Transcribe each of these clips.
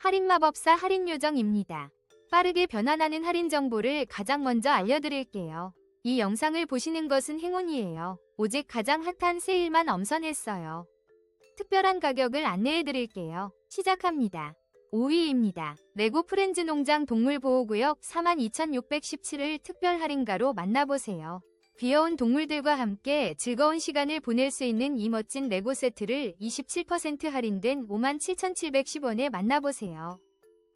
할인마법사 할인요정입니다. 빠르게 변환하는 할인 정보를 가장 먼저 알려드릴게요. 이 영상을 보시는 것은 행운이에요. 오직 가장 핫한 세일만 엄선했어요. 특별한 가격을 안내해드릴게요. 시작합니다. 5위입니다. 레고 프렌즈 농장 동물보호구역 42,617을 특별 할인가로 만나보세요. 귀여운 동물들과 함께 즐거운 시간을 보낼 수 있는 이 멋진 레고 세트를 27% 할인된 57,710원에 만나보세요.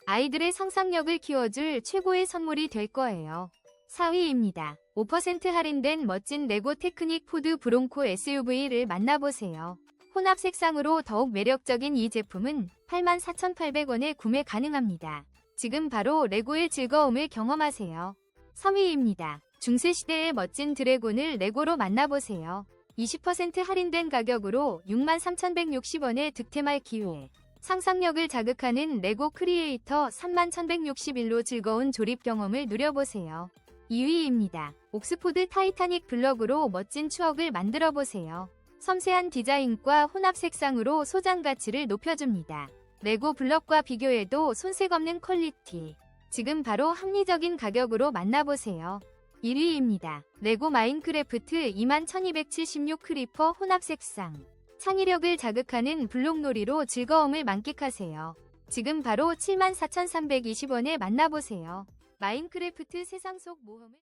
아이들의 상상력을 키워줄 최고의 선물이 될 거예요. 4위입니다. 5% 할인된 멋진 레고 테크닉 포드 브론코 SUV를 만나보세요. 혼합 색상으로 더욱 매력적인 이 제품은 84,800원에 구매 가능합니다. 지금 바로 레고의 즐거움을 경험하세요. 3위입니다. 중세시대의 멋진 드래곤을 레고로 만나보세요. 20% 할인된 가격으로 63,160원에 득템할 기회. 상상력을 자극하는 레고 크리에이터 31,161로 즐거운 조립 경험을 누려보세요. 2위입니다. 옥스포드 타이타닉 블럭으로 멋진 추억을 만들어 보세요. 섬세한 디자인과 혼합 색상으로 소장 가치를 높여줍니다. 레고 블럭과 비교해도 손색 없는 퀄리티. 지금 바로 합리적인 가격으로 만나보세요. 1위입니다. 레고 마인크래프트 21,276 크리퍼 혼합 색상. 창의력을 자극하는 블록놀이로 즐거움을 만끽하세요. 지금 바로 74,320원에 만나보세요. 마인크래프트 세상 속 모험을